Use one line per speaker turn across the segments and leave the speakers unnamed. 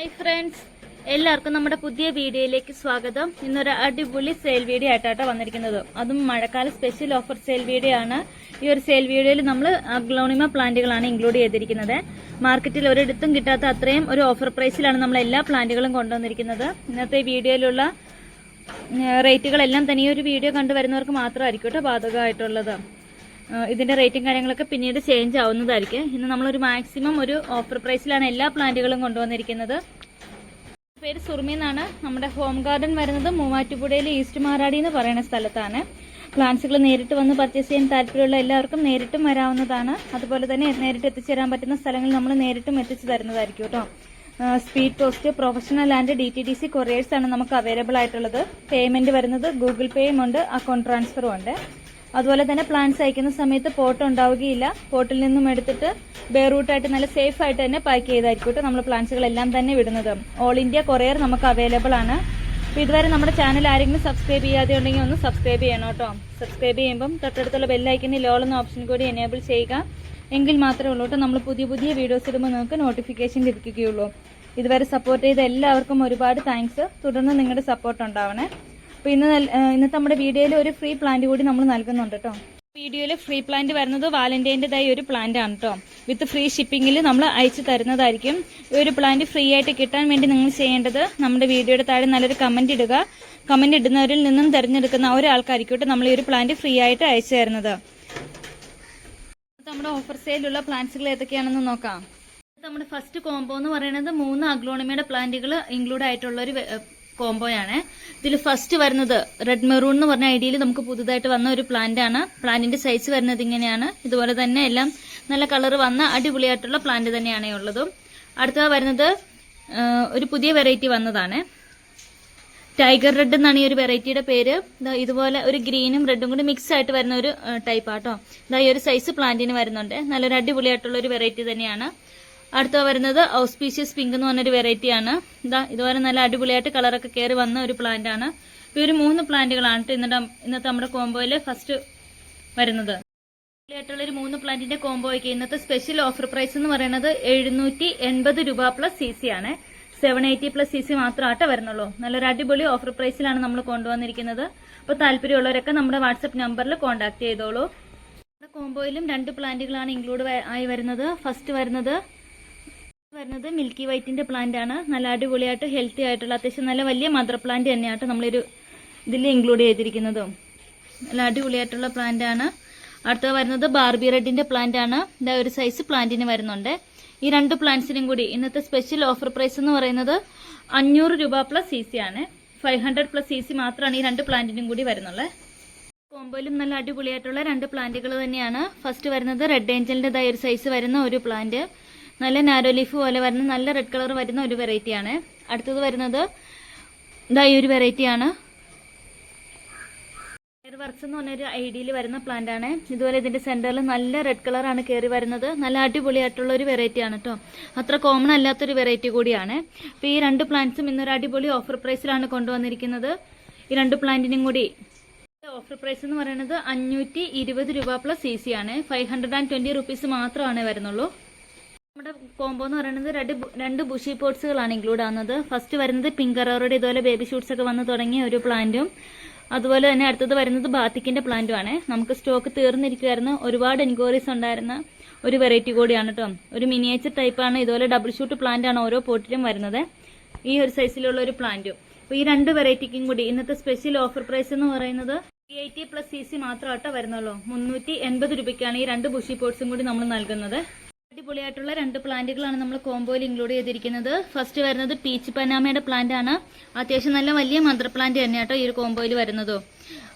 Hi friends എല്ലാവർക്കും നമ്മുടെ പുതിയ വീഡിയോയിലേക്ക് സ്വാഗതം. ഇന്നൊരു അടിപൊളി സെയിൽ വീഡിയോ ആയിട്ടാട്ടോ വന്നിരിക്കുന്നത്. അതും മഴക്കാല സ്പെഷ്യൽ ഓഫർ സെയിൽ വീഡിയോ ആണ്. ഈ ഒരു സെയിൽ വീഡിയോയിൽ നമ്മൾ അഗ്ലോണിമ പ്ലാന്റുകളാണ് ഇൻക്ലൂഡ് ചെയ്തിരിക്കുന്നത്. മാർക്കറ്റിൽ ഒരിടത്തും കിട്ടാത്ത അത്രയും ഒരു ഓഫർ പ്രൈസിലാണ് നമ്മൾ എല്ലാ പ്ലാന്റുകളും കൊണ്ടുവന്നിരിക്കുന്നത്. ഇന്നത്തെ വീഡിയോയിലുള്ള റേറ്റുകളെല്ലാം തന്നെ ഈ ഒരു വീഡിയോ കണ്ടുവരുന്നവർക്ക് മാത്രമായിരിക്കും കേട്ടോ ബാധകമായിട്ടുള്ളത്. ഇതിന്റെ റേറ്റും കാര്യങ്ങളൊക്കെ പിന്നീട് ചേഞ്ച് ആവുന്നതായിരിക്കും. ഇന്ന് നമ്മളൊരു മാക്സിമം ഒരു ഓഫർ പ്രൈസിലാണ് എല്ലാ പ്ലാന്റുകളും കൊണ്ടുവന്നിരിക്കുന്നത്. പേര് സുർമി എന്നാണ്. നമ്മുടെ ഹോം ഗാർഡൻ വരുന്നത് മൂവാറ്റുപുഴയിലെ ഈസ്റ്റ് മാറാടി എന്ന് പറയുന്ന സ്ഥലത്താണ്. പ്ലാന്റ്സുകൾ നേരിട്ട് വന്ന് പർച്ചേസ് ചെയ്യാൻ താല്പര്യമുള്ള എല്ലാവർക്കും നേരിട്ടും വരാവുന്നതാണ്. അതുപോലെ തന്നെ നേരിട്ട് എത്തിച്ചേരാൻ പറ്റുന്ന സ്ഥലങ്ങളിൽ നമ്മൾ നേരിട്ടും എത്തിച്ചു തരുന്നതായിരിക്കും കേട്ടോ. Speed post professional and D T D C couriers ആണ് നമുക്ക് അവൈലബിൾ ആയിട്ടുള്ളത്. പേയ്മെന്റ് വരുന്നത് ഗൂഗിൾ പേയും ഉണ്ട് അക്കൗണ്ട് ട്രാൻസ്ഫറും ഉണ്ട്. അതുപോലെ തന്നെ പ്ലാന്റ്സ് അയക്കുന്ന സമയത്ത് പോട്ട് ഉണ്ടാവുകയില്ല. പോട്ടിൽ നിന്നും എടുത്തിട്ട് ബെയറൂട്ടായിട്ട് നല്ല സേഫ് ആയിട്ട് തന്നെ പാക്ക് ചെയ്തായിരിക്കും നമ്മൾ പ്ലാന്റ്സുകളെല്ലാം തന്നെ വിടുന്നത്. ഓൾ ഇന്ത്യ കൊറിയർ നമുക്ക് അവൈലബിൾ ആണ്. അപ്പോൾ ഇതുവരെ നമ്മുടെ ചാനൽ ആരെങ്കിലും സബ്സ്ക്രൈബ് ചെയ്യാതെ ഉണ്ടെങ്കിൽ ഒന്ന് സബ്സ്ക്രൈബ് ചെയ്യണം കേട്ടോ സബ്സ്ക്രൈബ് ചെയ്യുമ്പം തൊട്ടടുത്തുള്ള ബെല്ലൈക്കനിൽ ലോൾ എന്ന ഓപ്ഷൻ കൂടി എനേബിൾ ചെയ്യുക. എങ്കിൽ മാത്രമേ ഉള്ളൂ കേട്ടോ നമ്മൾ പുതിയ പുതിയ വീഡിയോസ് ഇടുമ്പോൾ നിങ്ങൾക്ക് നോട്ടിഫിക്കേഷൻ ലഭിക്കുകയുള്ളൂ. ഇതുവരെ സപ്പോർട്ട് ചെയ്ത എല്ലാവർക്കും ഒരുപാട് താങ്ക്സ് തുടർന്ന് നിങ്ങളുടെ സപ്പോർട്ട് ഉണ്ടാവണേ. അപ്പോൾ ഇന്ന് ഇന്നത്തെ നമ്മുടെ വീഡിയോയിൽ ഒരു ഫ്രീ പ്ലാന്റ് കൂടി നമ്മൾ നൽകുന്നുണ്ട് കേട്ടോ വീഡിയോയിൽ ഫ്രീ പ്ലാന്റ് വരുന്നത് വാലന്റൈന്റെതായ ഒരു പ്ലാന്റ് ആണ് കേട്ടോ വിത്ത് ഫ്രീ ഷിപ്പിംഗിൽ നമ്മൾ അയച്ചു തരുന്നതായിരിക്കും. ഒരു പ്ലാന്റ് ഫ്രീ ആയിട്ട് കിട്ടാൻ വേണ്ടി നിങ്ങൾ ചെയ്യേണ്ടത് നമ്മുടെ വീഡിയോയുടെ താഴെ നല്ലൊരു കമന്റ് ഇടുക. കമന്റ് ഇടുന്നവരിൽ നിന്നും തിരഞ്ഞെടുക്കുന്ന ഒരാൾക്കായിരിക്കട്ടെ നമ്മൾ ഈ ഒരു പ്ലാന്റ് ഫ്രീ ആയിട്ട് അയച്ചു തരുന്നത്. നമ്മുടെ ഓഫർ സെയിലുള്ള പ്ലാന്റ്സുകൾ ഏതൊക്കെയാണെന്ന് നോക്കാം. നമ്മുടെ ഫസ്റ്റ് കോംബോ എന്ന് പറയുന്നത് മൂന്ന് അഗ്ലോണമിയുടെ പ്ലാന്റുകൾ ഇൻക്ലൂഡ് ആയിട്ടുള്ള ഒരു കോംബോയാണ് ഇതിൽ ഫസ്റ്റ് വരുന്നത് റെഡ് മെറൂൺ എന്ന് പറഞ്ഞ ഐഡിയയിൽ നമുക്ക് പുതുതായിട്ട് വന്ന ഒരു പ്ലാന്റ് ആണ്. പ്ലാന്റിന്റെ സൈസ് വരുന്നത് ഇങ്ങനെയാണ്. ഇതുപോലെ തന്നെ എല്ലാം നല്ല കളർ വന്ന അടിപൊളിയായിട്ടുള്ള പ്ലാന്റ് തന്നെയാണ് ഉള്ളതും. അടുത്ത വരുന്നത് ഒരു പുതിയ വെറൈറ്റി വന്നതാണ്. ടൈഗർ റെഡ് എന്നാണ് ഈ ഒരു വെറൈറ്റിയുടെ പേര്. ഇതുപോലെ ഒരു ഗ്രീനും റെഡും കൂടി മിക്സ് ആയിട്ട് വരുന്ന ഒരു ടൈപ്പ് ആട്ടോ ഇതാ ഈ ഒരു സൈസ് പ്ലാന്റിന് വരുന്നുണ്ട്. നല്ലൊരു അടിപൊളിയായിട്ടുള്ള ഒരു വെറൈറ്റി തന്നെയാണ്. അടുത്ത വരുന്നത് ഔസ്പീഷ്യസ് പിങ്ക് എന്ന് പറഞ്ഞൊരു വെറൈറ്റി ആണ്. ഇതാ ഇതുപോലെ നല്ല അടിപൊളിയായിട്ട് കളറൊക്കെ കയറി വന്ന ഒരു പ്ലാന്റ് ആണ്. ഇപ്പൊ ഒരു മൂന്ന് പ്ലാന്റുകളാണ് ഇന്നത്തെ ഇന്നത്തെ നമ്മുടെ കോംബോയിൽ ഫസ്റ്റ് വരുന്നത്. ആയിട്ടുള്ള ഒരു മൂന്ന് പ്ലാന്റിന്റെ കോംബോയ്ക്ക് ഇന്നത്തെ സ്പെഷ്യൽ ഓഫർ പ്രൈസ് എന്ന് പറയുന്നത് എഴുന്നൂറ്റി എൺപത് രൂപ പ്ലസ് സി സി ആണ്. Seven eighty plus C C മാത്രമായിട്ടേ വരുന്നുള്ളൂ. നല്ലൊരു അടിപൊളി ഓഫർ പ്രൈസിലാണ് നമ്മൾ കൊണ്ടുവന്നിരിക്കുന്നത്. അപ്പോൾ താല്പര്യമുള്ളവരൊക്കെ നമ്മുടെ വാട്സപ്പ് നമ്പറിൽ കോൺടാക്ട് ചെയ്തോളൂ. നമ്മുടെ കോംബോയിലും രണ്ട് പ്ലാന്റുകളാണ് ഇൻക്ലൂഡ് ആയി വരുന്നത്. ഫസ്റ്റ് വരുന്നത് വരുന്നത് മിൽക്കി വൈറ്റിന്റെ പ്ലാന്റ് ആണ്. നല്ല അടിപൊളിയായിട്ട് ഹെൽത്തി ആയിട്ടുള്ള അത്യാവശ്യം നല്ല വലിയ മദർ പ്ലാന്റ് തന്നെയാണ് നമ്മളൊരു ഇതിൽ ഇൻക്ലൂഡ് ചെയ്തിരിക്കുന്നതും. നല്ല അടിപൊളിയായിട്ടുള്ള പ്ലാന്റ് ആണ്. അടുത്ത വരുന്നത് ബാർബി റെഡിന്റെ പ്ലാന്റ് ആണ്. ഇതാ ഒരു സൈസ് പ്ലാന്റിന് വരുന്നുണ്ട്. ഈ രണ്ട് പ്ലാന്റ്സിനും കൂടി ഇന്നത്തെ സ്പെഷ്യൽ ഓഫർ പ്രൈസ് എന്ന് പറയുന്നത് അഞ്ഞൂറ് രൂപ പ്ലസ് സി സി ആണ്. Five hundred plus C C മാത്രമാണ് ഈ രണ്ട് പ്ലാന്റിനും കൂടി വരുന്നുള്ളത് കോമ്പോയിലും നല്ല അടിപൊളിയായിട്ടുള്ള രണ്ട് പ്ലാന്റുകൾ തന്നെയാണ്. ഫസ്റ്റ് വരുന്നത് റെഡ് ഏഞ്ചലിന്റെതായ ഒരു സൈസ് വരുന്ന ഒരു പ്ലാന്റ് നല്ല നാരോ ലീഫ് പോലെ വരുന്ന നല്ല റെഡ് കളർ വരുന്ന ഒരു വെറൈറ്റിയാണ് അടുത്തത് വരുന്നത് ഇതാ ഈ ഒരു വെറൈറ്റിയാണ് വർക്ക്സ് എന്ന് പറഞ്ഞൊരു ഐഡിയയിൽ വരുന്ന പ്ലാന്റ് ആണ്. ഇതുപോലെ ഇതിന്റെ സെന്ററിൽ നല്ല റെഡ് കളറാണ് കയറി വരുന്നത്. നല്ല അടിപൊളിയായിട്ടുള്ള ഒരു വെറൈറ്റി ആണ് കേട്ടോ അത്ര കോമൺ അല്ലാത്തൊരു വെറൈറ്റി കൂടിയാണ്. അപ്പൊ ഈ രണ്ട് പ്ലാന്റ്സും ഇന്നൊരു അടിപൊളി ഓഫർ പ്രൈസിലാണ് കൊണ്ടുവന്നിരിക്കുന്നത്. ഈ രണ്ട് പ്ലാന്റിനും കൂടി. ഓഫർ പ്രൈസ് എന്ന് പറയുന്നത് അഞ്ഞൂറ്റി ഇരുപത് രൂപ പ്ലസ് സി ആണ്. ഫൈവ് ഹൺഡ്രഡ് ആൻഡ് ട്വന്റി മാത്രമാണ് വരുന്നുള്ളൂ. നമ്മുടെ കോംബോ എന്ന് പറയുന്നത് രണ്ട് രണ്ട് ബുഷി പോട്ട്സുകളാണ് ഇൻക്ലൂഡ് ആവുന്നത്. ഫസ്റ്റ് വരുന്നത് പിങ്ക് കറോറുടെ ഇതുപോലെ ബേബി ഷൂട്ട്സ് ഒക്കെ വന്ന് തുടങ്ങിയ ഒരു പ്ലാന്റും അതുപോലെ തന്നെ അടുത്തത് വരുന്നത് ബാത്തിക്കിന്റെ പ്ലാന്റും ആണ്. നമുക്ക് സ്റ്റോക്ക് തീർന്നിരിക്കുമായിരുന്നു ഒരുപാട് എൻക്വയറീസ് ഉണ്ടായിരുന്ന ഒരു വെറൈറ്റി കൂടിയാണ് കേട്ടോ ഒരു മിനിയേച്ചർ ടൈപ്പാണ് ഇതുപോലെ ഡബിൾ ഷൂട്ട് പ്ലാന്റ് ആണ് ഓരോ പോട്ടിലും വരുന്നത്. ഈ ഒരു സൈസിലുള്ള ഒരു പ്ലാന്റും അപ്പൊ ഈ രണ്ട് വെറൈറ്റിക്കും കൂടി ഇന്നത്തെ സ്പെഷ്യൽ ഓഫർ പ്രൈസ് എന്ന് പറയുന്നത് എയ്റ്റി പ്ലസ് സി സി മാത്രമാട്ടോ വരുന്നുള്ളൂ. മുന്നൂറ്റി എൺപത് രൂപയ്ക്കാണ് ഈ രണ്ട് ബുഷി പോട്ട്സും കൂടി നമ്മൾ നൽകുന്നത്. അടിപൊളിയായിട്ടുള്ള രണ്ട് പ്ലാന്റുകളാണ് നമ്മൾ കോംബോയിൽ ഇൻക്ലൂഡ് ചെയ്തിരിക്കുന്നത്. ഫസ്റ്റ് വരുന്നത് പീച്ച് പനാമയുടെ പ്ലാന്റ് ആണ്. അത്യാവശ്യം നല്ല വലിയ മദർ പ്ലാന്റ് തന്നെയാട്ടോ ഈ ഒരു കോംബോയിൽ വരുന്നത്.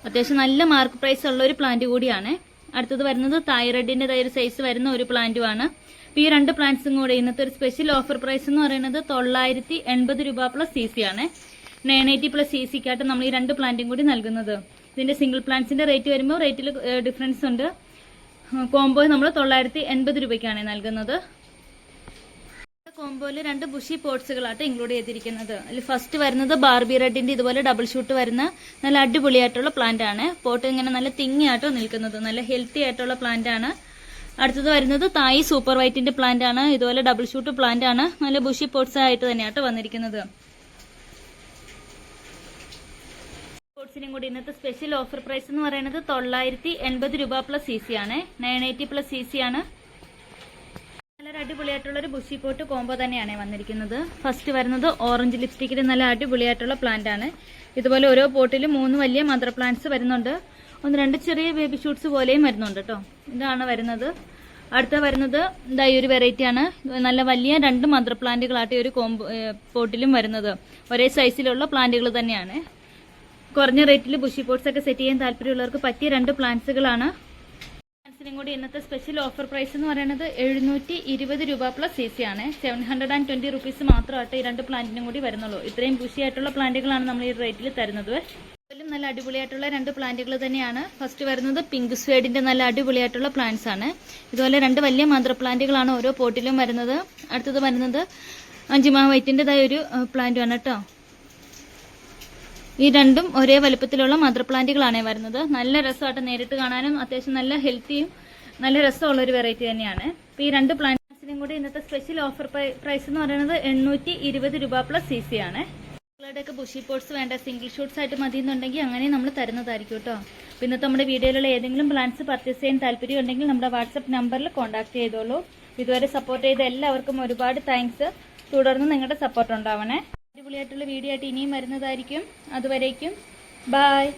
അത്യാവശ്യം നല്ല മാർക്ക് പ്രൈസ് ഉള്ള ഒരു പ്ലാന്റ് കൂടിയാണ്. അടുത്തത് വരുന്നത് തൈറോയിഡിന്റെ ഒരു സൈസ് വരുന്ന ഒരു പ്ലാന്റുമാണ് ഈ രണ്ട് പ്ലാന്റ്സും കൂടെ ഇന്നത്തെ ഒരു സ്പെഷ്യൽ ഓഫർ പ്രൈസ് എന്ന് പറയുന്നത് തൊള്ളായിരത്തി എൺപത് രൂപ പ്ലസ് സി സി ആണ്. നയൻ എയ്റ്റി പ്ലസ് സി സിക്കായിട്ട് നമ്മൾ ഈ രണ്ട് പ്ലാന്റും കൂടി നൽകുന്നത്. ഇതിന്റെ സിംഗിൾ പ്ലാന്റ്സിന്റെ റേറ്റ് വരുമ്പോൾ റേറ്റിൽ ഡിഫറൻസ് ഉണ്ട്. കോംബോ നമ്മൾ തൊള്ളായിരത്തി എൺപത് രൂപയ്ക്കാണ് നൽകുന്നത്. കോംബോയിൽ രണ്ട് ബുഷി പോട്ട്സുകളായിട്ട് ഇൻക്ലൂഡ് ചെയ്തിരിക്കുന്നത്. അതിൽ ഫസ്റ്റ് വരുന്നത് ബാർബി റെഡിന്റെ ഇതുപോലെ ഡബിൾ ഷൂട്ട് വരുന്ന നല്ല അടിപൊളിയായിട്ടുള്ള പ്ലാന്റ് ആണ്. പോട്ട് ഇങ്ങനെ നല്ല തിങ്ങിയായിട്ടോ നിൽക്കുന്നത്. നല്ല ഹെൽത്തി ആയിട്ടുള്ള പ്ലാന്റ് ആണ്. അടുത്തത് വരുന്നത് തായി സൂപ്പർ വൈറ്റിന്റെ പ്ലാന്റ് ആണ്. ഇതുപോലെ ഡബിൾ ഷൂട്ട് പ്ലാന്റ് ആണ്. നല്ല ബുഷി പോട്ട്സ് ആയിട്ട് തന്നെയാട്ടോ വന്നിരിക്കുന്നത്. പോട്ട്സിനും കൂടി ഇന്നത്തെ സ്പെഷ്യൽ ഓഫർ പ്രൈസ് എന്ന് പറയുന്നത് തൊള്ളായിരത്തി എൺപത് രൂപ പ്ലസ് സി സി ആണ്. Nine eighty plus C C ആണ്. നല്ല അടിപൊളിയായിട്ടുള്ള ഒരു ബുഷി പോട്ട് കോംബോ തന്നെയാണ് വന്നിരിക്കുന്നത്. ഫസ്റ്റ് വരുന്നത് ഓറഞ്ച് ലിപ്സ്റ്റിക്കിൽ നല്ല അടിപൊളിയായിട്ടുള്ള പ്ലാന്റ് ആണ്. ഇതുപോലെ ഓരോ പോട്ടിലും മൂന്ന് വലിയ മദർ പ്ലാന്റ്സ് വരുന്നുണ്ട്. ഒന്ന് രണ്ട് ചെറിയ ബേബി ഷൂട്ട്സ് പോലെയും വരുന്നുണ്ട് കേട്ടോ ഇതാണ് വരുന്നത്. അടുത്ത വരുന്നത് ഇതാ ഈ ഒരു വെറൈറ്റി ആണ്. നല്ല വലിയ രണ്ട് മദർ പ്ലാന്റുകളായിട്ട് ഈ ഒരു കോംബോ പോട്ടിലും വരുന്നത്. ഒരേ സൈസിലുള്ള പ്ലാന്റുകൾ തന്നെയാണ്. കുറഞ്ഞ റേറ്റിൽ ബുഷി പോട്ട്സ് ഒക്കെ സെറ്റ് ചെയ്യാൻ താല്പര്യമുള്ളവർക്ക് പറ്റിയ രണ്ട് പ്ലാന്റ്സുകളാണ്. പ്ലാന്റ്സിനും കൂടി ഇന്നത്തെ സ്പെഷ്യൽ ഓഫർ പ്രൈസ് എന്ന് പറയുന്നത് എഴുന്നൂറ്റി ഇരുപത് രൂപ പ്ലസ് സി സി ആണ്. Seven hundred and twenty rupees മാത്രമായിട്ട് ഈ രണ്ട് പ്ലാന്റിനും കൂടി വരുന്നുള്ളൂ. ഇത്രയും ബുഷി ആയിട്ടുള്ള പ്ലാന്റുകളാണ് നമ്മൾ ഈ റേറ്റിൽ തരുന്നത്. ഇതിലും നല്ല അടിപൊളിയായിട്ടുള്ള രണ്ട് പ്ലാന്റുകൾ തന്നെയാണ്. ഫസ്റ്റ് വരുന്നത് പിങ്ക് സ്വേഡിന്റെ നല്ല അടിപൊളിയായിട്ടുള്ള പ്ലാന്റ്സ് ആണ്. ഇതുപോലെ രണ്ട് വലിയ മന്ത്ര പ്ലാന്റുകളാണ് ഓരോ പോട്ടിലും വരുന്നത്. അടുത്തത് വരുന്നത് അഞ്ചുമാ വൈറ്റിന്റെതായ ഒരു പ്ലാന്റ് ആണ് കേട്ടോ. ഈ രണ്ടും ഒരേ വലുപ്പത്തിലുള്ള മദർ പ്ലാന്റുകളാണ് വരുന്നത്. നല്ല രസമായിട്ട് നേരിട്ട് കാണാനും അത്യാവശ്യം നല്ല ഹെൽത്തിയും നല്ല രസമുള്ള ഒരു വെറൈറ്റി തന്നെയാണ്. അപ്പൊ ഈ രണ്ട് പ്ലാന്റ്സിനും കൂടി ഇന്നത്തെ സ്പെഷ്യൽ ഓഫർ പ്രൈസ് എന്ന് പറയുന്നത് എണ്ണൂറ്റി ഇരുപത് രൂപ പ്ലസ് സി സി ആണ്. നിങ്ങളുടെയൊക്കെ ബുഷി പോട്ട്സ് വേണ്ട സിംഗിൾ ഷൂട്ട്സ് ആയിട്ട് മതി എന്നുണ്ടെങ്കിൽ അങ്ങനെ നമ്മൾ തരുന്നതായിരിക്കും കേട്ടോ. അപ്പോൾ ഇന്നത്തെ നമ്മുടെ വീഡിയോയിലുള്ള ഏതെങ്കിലും പ്ലാന്റ്സ് പർച്ചേസ് ചെയ്യാൻ താല്പര്യം ഉണ്ടെങ്കിൽ നമ്മുടെ വാട്സപ്പ് നമ്പറിൽ കോൺടാക്ട് ചെയ്തോളൂ. ഇതുവരെ സപ്പോർട്ട് ചെയ്ത എല്ലാവർക്കും ഒരുപാട് താങ്ക്സ് തുടർന്ന് നിങ്ങളുടെ സപ്പോർട്ട് ഉണ്ടാവണേ. അടിപൊളിയായിട്ടുള്ള വീഡിയോ ആയിട്ട് ഇനിയും വരുന്നതായിരിക്കും. അതുവരേക്കും. ബായ്